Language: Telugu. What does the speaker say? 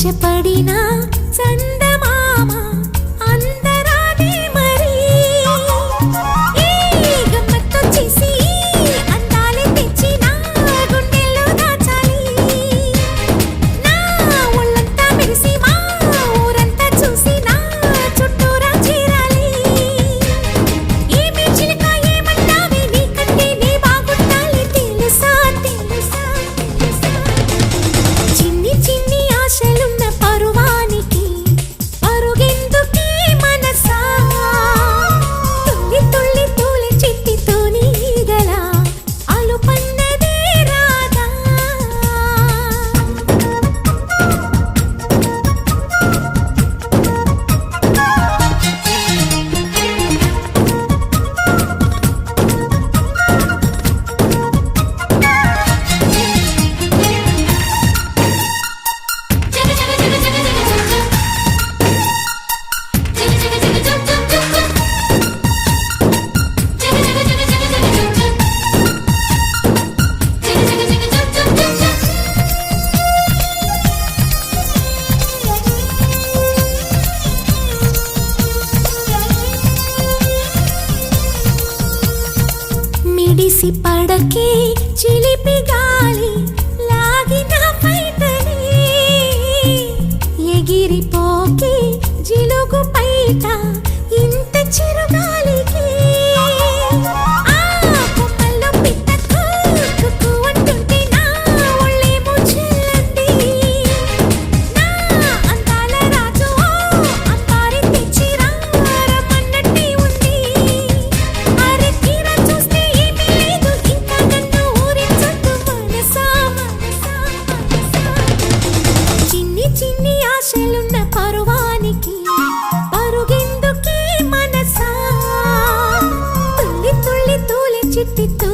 ఆశపడినా చందమామా. ఒడిసి పడకే చిలిపి గాలి Tu